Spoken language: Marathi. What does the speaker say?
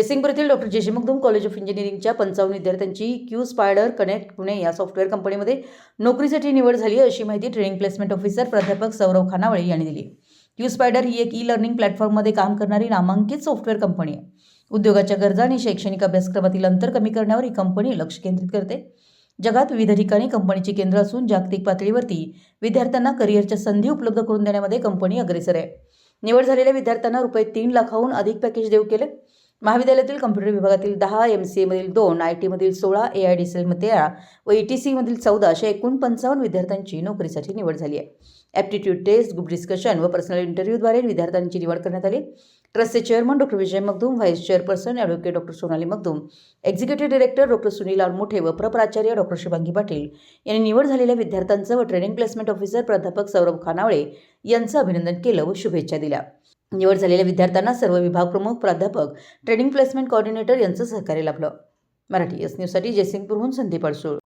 जयसिंगपूर येथील डॉक्टर जयश्री कॉलेज ऑफ इंजिनिअरिंगच्या पंचावन्न विद्यार्थ्यांची क्यू स्पायडर कनेक्ट पुणे या सॉफ्टवेअर कंपनीमध्ये नोकरीसाठी निवड झाली अशी माहिती ट्रेनिंग प्लेसमेंट ऑफिसर प्राध्यापक सौरव खानावळे यांनी दिली क्यू स्पायडर ही एक ई लर्निंग प्लॅटफॉर्ममध्ये काम करणारी नामांकित सॉफ्टवेअर कंपनी आहे. उद्योगाच्या गरजा आणि शैक्षणिक अभ्यासक्रमातील अंतर कमी करण्यावर ही कंपनी लक्ष केंद्रित करते. जगात विविध ठिकाणी कंपनीची केंद्र असून जागतिक पातळीवरती विद्यार्थ्यांना करिअरच्या संधी उपलब्ध करून देण्यामध्ये कंपनी अग्रेसर आहे. निवड झालेल्या विद्यार्थ्यांना रुपये तीन लाखाहून अधिक पॅकेज देऊ केले. महाविद्यालयातील कम्प्युटर विभागातील दहा एम सी एमधील दोन आय टीमधील सोळा ए आय डी सी एलमध्ये तेरा व ई टी सीमधील चौदा अशा एकूण पंचावन्न विद्यार्थ्यांची नोकरीसाठी निवड झाली आहे. ॲप्टिट्यूड टेस्ट ग्रुप डिस्कशन व पर्सनल इंटरव्ह्यूद्वारे विद्यार्थ्यांची निवड करण्यात आली. ट्रस्टचे chairman doctor Vijay Magdum vice chairperson advocate doctor Sonali Magdum executive director doctor Sunil Mothe व प्रप्राचार्य डॉक्टर शुभांगी पाटील यांनी निवड झालेल्या विद्यार्थ्यांचं व ट्रेनिंग प्लेसमेंट ऑफिसर प्राध्यापक सौरभ खानावळे यांचं अभिनंदन केलं व शुभेच्छा दिल्या. निवड झालेल्या विद्यार्थ्यांना सर्व विभाग प्रमुख प्राध्यापक ट्रेनिंग प्लेसमेंट कॉर्डिनेटर यांचं सहकार्य लाभलं. मराठी एस न्यूजसाठी जयसिंगपूरहून संदीप अडसूळ.